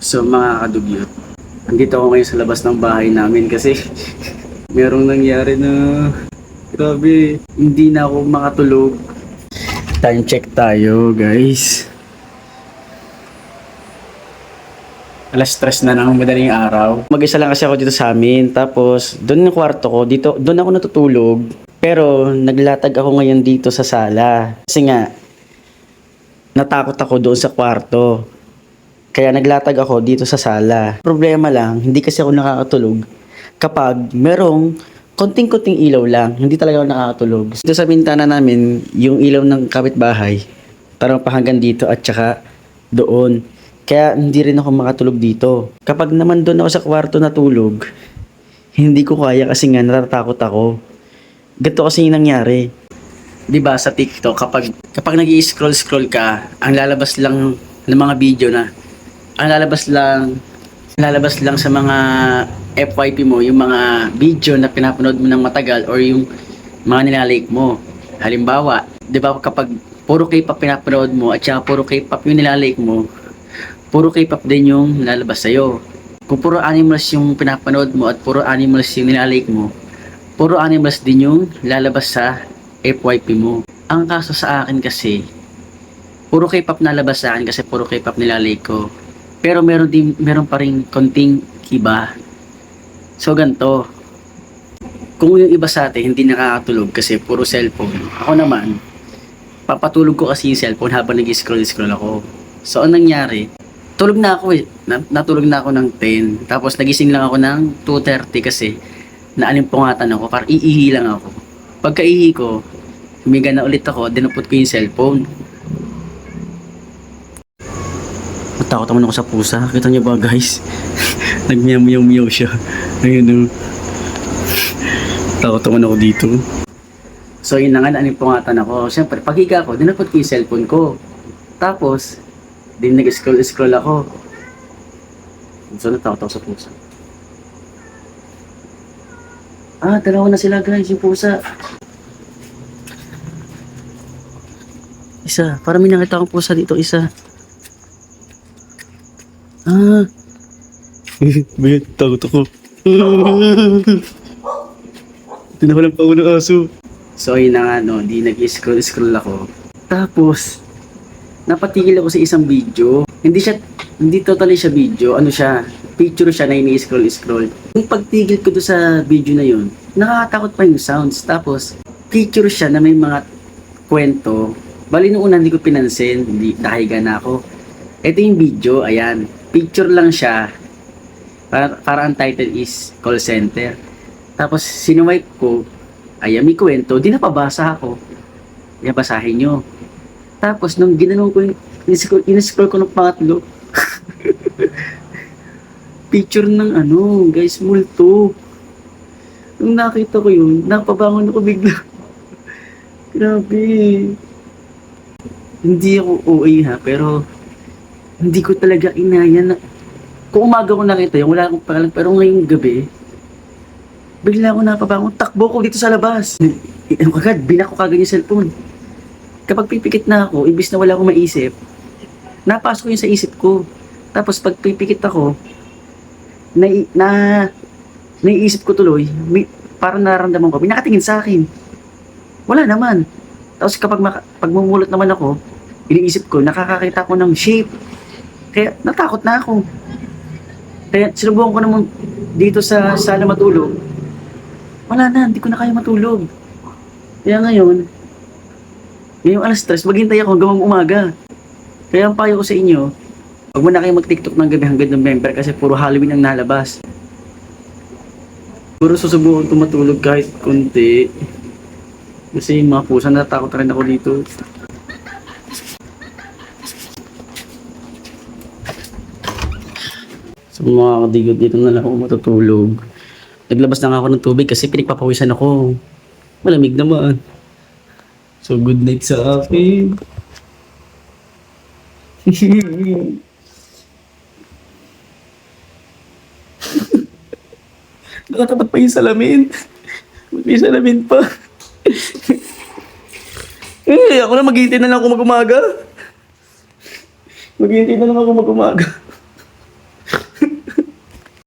So mga kadugyot, andito ako ngayon sa labas ng bahay namin kasi merong nangyari na grabe, hindi na ako makatulog. Time check tayo guys. Alas stress na ng madaling araw. Mag-isa lang kasi ako dito sa amin. Tapos, doon yung kwarto ko. Dito, doon ako natutulog. Pero, naglatag ako ngayon dito sa sala. Kasi nga, natakot ako doon sa kwarto. Kaya naglatag ako dito sa sala. Problema lang, hindi kasi ako nakakatulog kapag merong konting-konting ilaw lang. Hindi talaga ako nakakatulog. Dito sa bintana namin, yung ilaw ng kapitbahay, parang pa hanggang dito at saka doon. Kaya hindi rin ako makatulog dito. Kapag naman doon ako sa kwarto natulog, hindi ko kaya kasi nga natatakot ako. Ganito kasi yung nangyari. 'Di ba sa TikTok kapag kapag nag-i-scroll scroll ka, ang lalabas lang ng mga video na ang lalabas lang lalabas lang sa mga FYP mo yung mga video na pinapanood mo ng matagal or yung mga nilalike mo. Halimbawa, 'di ba kapag puro K-pop pinapanood mo at saka puro K-pop yung nilalike mo, puro K-pop din yung lalabas sa'yo. Kung puro animals yung pinapanood mo at puro animals yung nilalike mo, puro animals din yung lalabas sa FYP mo. Ang kaso sa akin kasi, puro K-pop nalabas sa akin kasi puro K-pop nilalike ko. Pero meron din meron pa rin konting kiba. So ganto. Kung yung iba sa atin hindi nakakatulog kasi puro cellphone. Ako naman, papatulog ko kasi yung cellphone habang nag-scroll-scroll ako. So ang nangyari, tulog na ako eh. Na- natulog na ako ng 10. Tapos nagising lang ako ng 2.30 kasi naalimpungatan ako. Para iihi lang ako. Pagkaihi ko, humiga na ulit ako, dinupot ko yung cellphone. Matakot naman ako sa pusa. Kita niyo ba guys? Nagmiyaw-miyaw siya. Ayun o. Takot naman ako dito. So yun na nga, naalimpungatan ako. Siyempre, paghiga ko, dinupot ko yung cellphone ko. Tapos, din nag-scroll-scroll ako. So, natakot ako sa pusa. Ah, dalawa na sila guys, yung pusa. Isa, parang may nakita akong pusa dito, isa. Ah. May takot ako. Tinawalan pa ako ng aso. So, yun na nga, no, di nag-scroll-scroll ako. Tapos, napatigil ako sa isang video. Hindi siya, hindi totally siya video. Ano siya, picture siya na ini-scroll-scroll. Yung pagtigil ko do sa video na yun, nakakatakot pa yung sounds. Tapos, picture siya na may mga kwento. Bali nung una hindi ko pinansin, hindi nakahiga na ako. Ito yung video, ayan. Picture lang siya. Para, para ang title is call center. Tapos, sinuwipe ko, ayan, may kwento. Di napabasa ako. Kaya basahin nyo. Tapos, nung ginanong ko in-scroll ko ng pangatlo, picture ng ano, guys, multo. Nung nakita ko yun, napabangon ako bigla. Grabe. Hindi ako OA ha, pero hindi ko talaga inaya na kung umaga ko nakita yun, wala akong pangalan, pero ngayong gabi, bigla ako napabangon, takbo ko dito sa labas. Ano kagad, binak ko kagad yung cellphone. Kapag pipikit na ako, imbis na wala akong maisip, napasok ko yun sa isip ko. Tapos pag pipikit ako, na, na naiisip ko tuloy, may, parang nararamdaman ko, may nakatingin sa akin. Wala naman. Tapos kapag maka, pag mumulot naman ako, iniisip ko, nakakakita ko ng shape. Kaya natakot na ako. Kaya sinubukan ko naman dito sa sala matulog. Wala na, hindi ko na kaya matulog. Kaya ngayon, ngayong alas stress, maghintay ako hanggang umaga. Kaya ang payo ko sa inyo, Huwag mo na kayo mag-tiktok ng gabi hanggang November kasi puro Halloween ang nalabas. Puro susubukan ko matulog kahit konti. Kasi mga pusa natatakot rin ako dito. So mga kadigod dito na lang ako matutulog. Naglabas na nga ako ng tubig kasi pinagpapawisan ako. Malamig naman. So good night sa akin. Nakatapat pa yung salamin. May salamin pa. eh, ako na maghihintay na lang ako mag-umaga. Maghihintay na lang ako mag-umaga.